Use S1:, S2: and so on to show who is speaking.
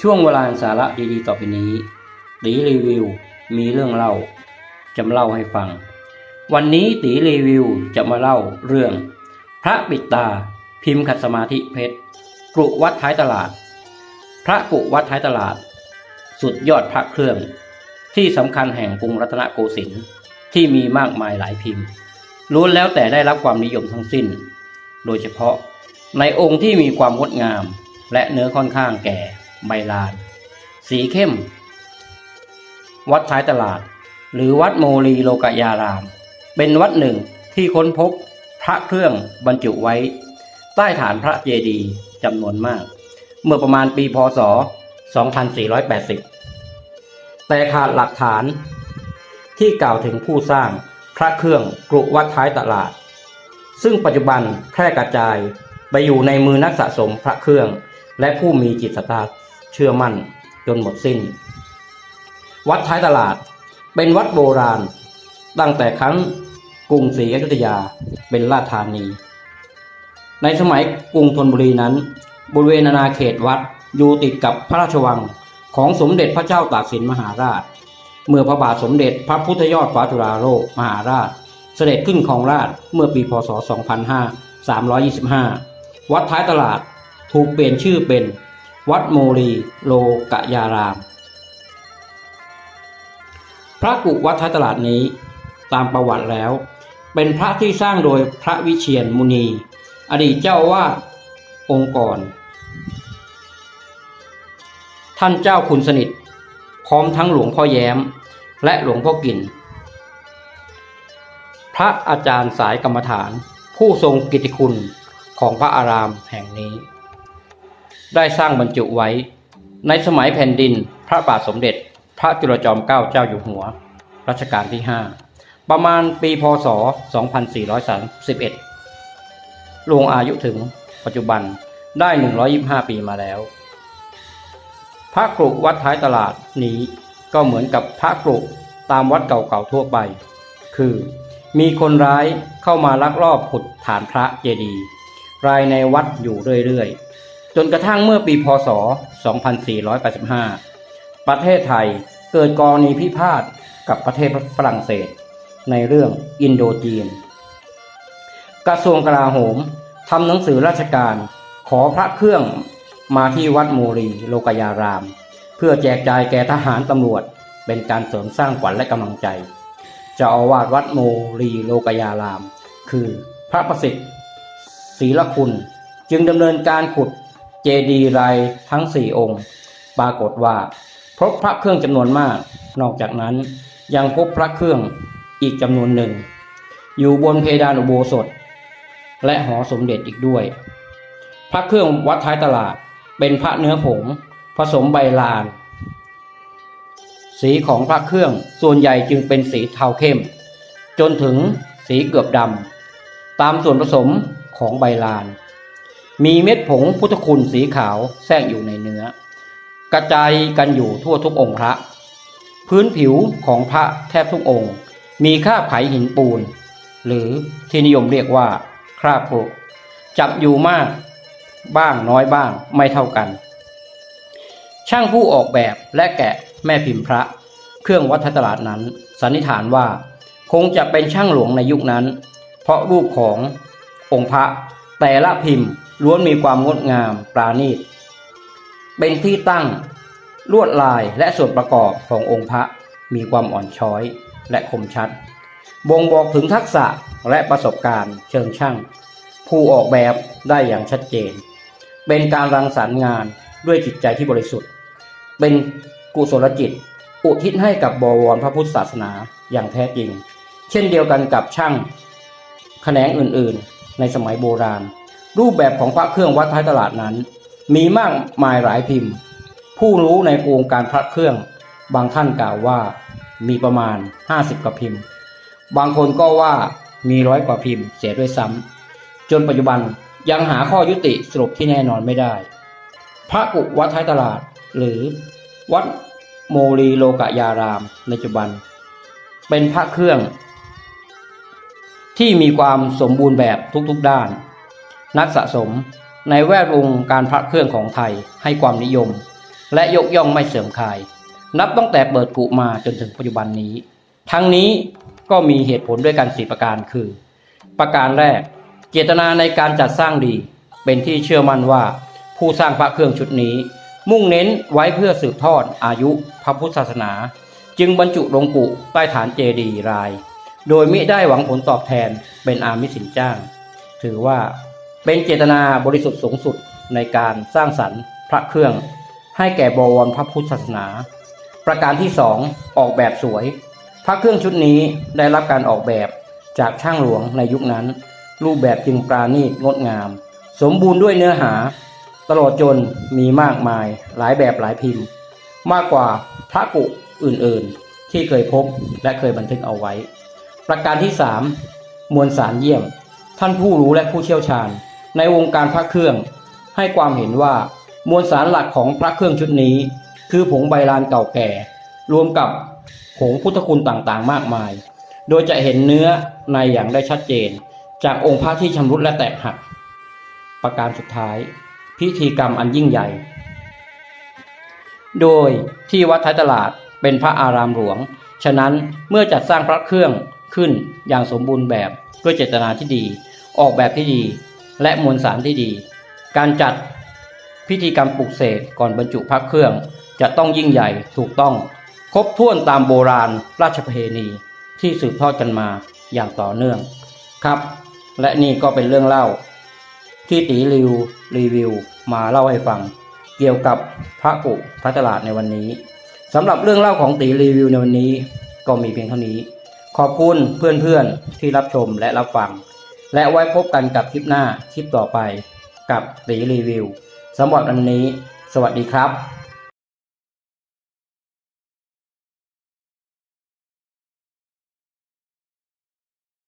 S1: ช่วงเวลาสาระดีๆต่อไปนี้ตีรีวิวมีเรื่องเล่าจะมาเล่าให้ฟัง วันนี้ตีรีวิวจะมาเล่าเรื่อง พระปิดตาพิมพ์ขัดสมาธิเพชรกรุวัดท้ายตลาด พระกุวัดท้ายตลาด สุดยอดพระเครื่อง ที่สำคัญแห่งกรุงรัตนโกสินทร์ที่มีมากมายหลายพิมพ์ล้วนแล้วแต่ได้รับความนิยมทั้งสิ้น โดยเฉพาะในองค์ที่มีความงดงามและเนื้อค่อนข้างแก่ ใบลาน สีเข้ม วัดท้ายตลาด หรือวัดโมลีโลกยาราม เป็นวัดหนึ่งที่ค้นพบพระเครื่องบรรจุไว้ ใต้ฐานพระเจดีย์จำนวนมาก เมื่อประมาณปีพศ 2480 แต่ขาดหลักฐานที่กล่าวถึงผู้สร้างพระเครื่องกรุวัดท้ายตลาด ซึ่งปัจจุบันแพร่กระจายไปอยู่ในมือนักสะสมพระเครื่อง และผู้มีจิตศรัทธา เชื่อมั่นจนหมดสิ้น วัดท้ายตลาดเป็นวัดโบราณ ตั้งแต่ครั้งกรุงศรีอยุธยาเป็นราชธานี ในสมัยกรุงธนบุรีนั้น บริเวณอาณาเขตวัดอยู่ติดกับพระราชวังของสมเด็จพระเจ้าตากสินมหาราช เมื่อพระบาทสมเด็จพระพุทธยอดฟ้าจุฬาโลกมหาราช เสด็จขึ้นครองราชเมื่อปีพศ 2525 วัดท้ายตลาดถูกเปลี่ยนชื่อเป็น วัดโมลีโลกยาราม พระกุวัดท้ายตลาดนี้ ตามประวัติแล้ว เป็นพระที่สร้างโดยพระวิเชียรมุนี อดีตเจ้าอาวาดองค์ก่อนท่านเจ้าคุณสนิท พร้อมทั้งหลวงพ่อแย้ม และหลวงพ่อกินพระอาจารย์สายกรรมฐานผู้ทรงกิตติคุณของพระอารามแห่งนี้ ได้สร้างบรรจุไว้ ในสมัยแผ่นดินพระบาทสมเด็จ พระจุลจอมเกล้าเจ้าอยู่หัวรัชกาลที่ 5 ประมาณปีพศ 2431ลงอายุถึงปัจจุบันได้ 125 ปีมาแล้ว พระกรุวัดท้ายตลาดนี้ก็เหมือนกับพระกรุตามวัดเก่าๆทั่วไป คือมีคนร้ายเข้ามาลักลอบขุดฐานพระเจดีย์รายในวัดอยู่เรื่อย จนกระทั่งเมื่อปีพศ 2485 ประเทศไทยเกิดกรณีพิพาทกับประเทศฝรั่งเศส ในเรื่องอินโดจีน กระทรวงกลาโหมทำหนังสือราชการขอพระเครื่องมาที่วัดโมรีโลกยาราม เพื่อแจกจ่ายแก่ทหารตำรวจเป็นการเสริมสร้างขวัญและกำลังใจเจ้าอาวาสวัดโมรีโลกยาราม คือพระประสิทธิ์ศรีละคุณ จึงดำเนินการขุด เจดีย์รายทั้งสี่องค์ ปรากฏว่าพบพระเครื่องจำนวนมาก นอกจากนั้นยังพบพระเครื่องอีกจำนวนหนึ่ง อยู่บนเพดานอุโบสถ และหอสมเด็จอีกด้วย พระเครื่องวัดท้ายตลาดเป็นพระเนื้อผงผสมใบลาน สีของพระเครื่องส่วนใหญ่จึงเป็นสีเทาเข้ม จนถึงสีเกือบดำตามส่วนผสมของใบลาน มีเม็ดผงพุทธคุณสีขาวแทรกอยู่ในเนื้อ กระจายกันอยู่ทั่วทุกองค์พระ พื้นผิวของพระแทบทุกองค์ มีคราบไขหินปูน หรือที่นิยมเรียกว่าคราบกรุจับอยู่มาก บ้างน้อยบ้างไม่เท่ากัน ช่างผู้ออกแบบและแกะแม่พิมพ์พระ เครื่องวัดตลาดนั้น สันนิษฐานว่า คงจะเป็นช่างหลวงในยุคนั้น เพราะรูปขององค์พระแต่ละพิมพ์ ล้วนมีความงดงามปราณีต เป็นที่ตั้ง ลวดลายและส่วนประกอบขององค์พระมีความอ่อนช้อยและคมชัด บ่งบอกถึงทักษะและประสบการณ์เชิงช่าง ผู้ออกแบบได้อย่างชัดเจน เป็นการรังสรรค์งานด้วยจิตใจที่บริสุทธิ์ เป็นกุศลจิต อุทิศให้กับบวรพระพุทธศาสนาอย่างแท้จริง เช่นเดียวกันกับช่างแขนงอื่นๆ ในสมัยโบราณ รูปแบบของพระเครื่องวัดท้ายตลาดนั้น มีมากมายหลายพิมพ์ ผู้รู้ในวงการพระเครื่อง บางท่านกล่าวว่ามีประมาณ 50 กว่าพิมพ์ บางคนก็ว่ามีร้อยกว่าพิมพ์เสียด้วยซ้ำจนปัจจุบันยังหาข้อยุติสรุปที่แน่นอนไม่ได้ พระกุวัดท้ายตลาด หรือวัดโมลีโลกยาราม ในปัจจุบัน เป็นพระเครื่อง ที่มีความสมบูรณ์แบบทุกๆด้าน นักสะสม ในแวดวงการพระเครื่องของไทยให้ความนิยม และยกย่องไม่เสื่อมคลาย นับตั้งแต่เปิดกุมาจนถึงปัจจุบันนี้ ทั้งนี้ก็มีเหตุผลด้วยกันสี่ประการคือ ประการแรก เจตนาในการจัดสร้างดี เป็นที่เชื่อมั่นว่า ผู้สร้างพระเครื่องชุดนี้ มุ่งเน้นไว้เพื่อสืบทอดอายุพระพุทธศาสนา จึงบรรจุลงกุใต้ฐานเจดีย์ราย โดยมิได้หวังผลตอบแทนเป็นอามิสินจ้าง ถือว่า เป็นเจตนาบริสุทธิ์สูงสุดในการสร้างสรรค์พระเครื่อง ให้แก่บวรพระพุทธศาสนา ประการที่สองออกแบบสวย พระเครื่องชุดนี้ได้รับการออกแบบจากช่างหลวงในยุคนั้น รูปแบบจึงปราณีตงดงาม สมบูรณ์ด้วยเนื้อหา ตลอดจนมีมากมายหลายแบบหลายพิมพ์ มากกว่าพระกุอื่นๆ ที่เคยพบและเคยบันทึกเอาไว้ ประการที่ 3 มวลสารเยี่ยม ท่านผู้รู้และผู้เชี่ยวชาญ ในวงการพระเครื่อง ให้ความเห็นว่ามวลสารหลักของพระเครื่องชุดนี้ คือผงใบลานเก่าแก่ รวมกับผงพุทธคุณต่างๆ มากมาย โดยจะเห็นเนื้อในอย่างได้ชัดเจน จากองค์พระที่ชำรุดและแตกหัก ประการสุดท้าย พิธีกรรมอันยิ่งใหญ่ โดยที่วัดท้ายตลาดเป็นพระอารามหลวง ฉะนั้นเมื่อจัดสร้างพระเครื่องขึ้นอย่างสมบูรณ์แบบด้วยเจตนาที่ดี ออกแบบที่ดี และมวลสารที่ดี การจัดพิธีกรรมปลุกเสกก่อนบรรจุพระเครื่อง จะต้องยิ่งใหญ่ถูกต้อง ครบถ้วนตามโบราณราชประเพณีที่สืบทอดกันมาอย่างต่อเนื่องครับ และนี่ก็เป็นเรื่องเล่า ที่ตีรีวิวรีวิว มาเล่าให้ฟัง เกี่ยวกับพระกุพระตลาดในวันนี้สำหรับเรื่องเล่าของตีรีวิวในวันนี้ก็มีเพียงเท่านี้ ขอบคุณเพื่อนๆที่รับชมและรับฟัง และไว้พบกันกับคลิปหน้าคลิปต่อไปกับตีรีวิวสำหรับวันนี้ สวัสดีครับ